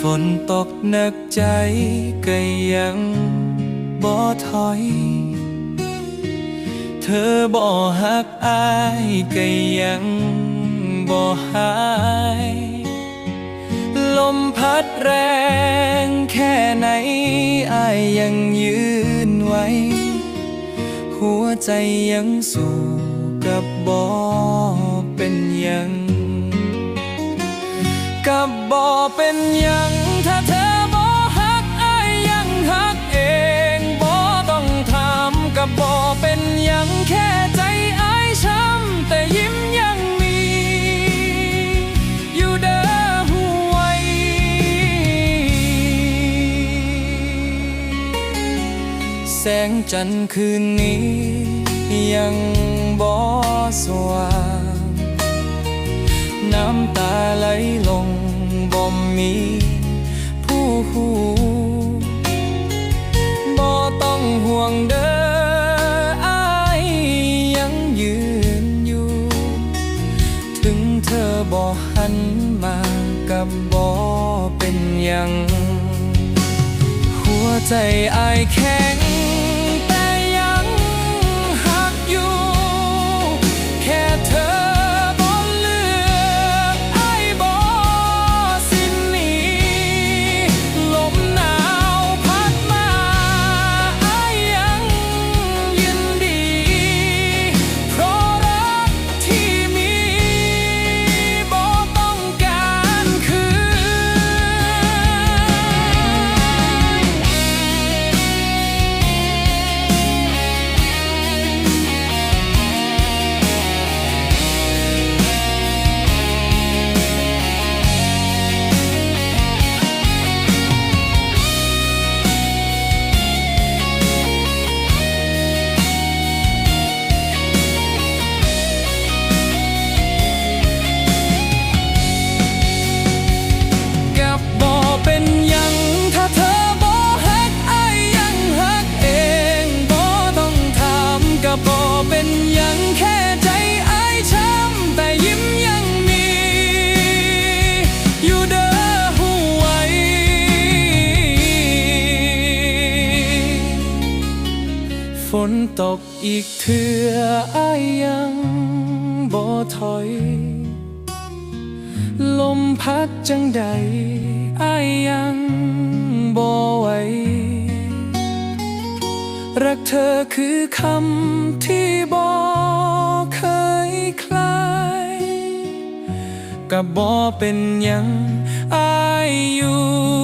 ฝนตกหนักใจก็ยังบ่ถอย เธอบ่หักอายก็ยังบ่หาย ลมพัดแรงแค่ไหนอายยังยืนไว้ หัวใจยังสู้ กับบ่เป็นยัง กับบ่เป็นยัง ถ้าเธอบ่ฮักอายยังฮักเองบ่ต้องถามกับบ่เป็นยังแค่ใจอายช้ำแต่ยิ้มยังมี อยู่เด้อหูไว้แสงจันทร์คืนนี้ยัง สว่าง น้ำตาไหลลงบ่มีผู้หูบ่ต้องห่วงเด้ออายยังยืนอยู่ ถึงเธอบ่หันมากับบ่เป็นยัง หัวใจอายแข็ง ฝนตกอีกเทื่ออายยังบ่ถอย ลมพัดจังใดอายยังบ่ไหวรักเธอคือคำที่บ่เคยคลายกับบ่เป็นยังอายอยู่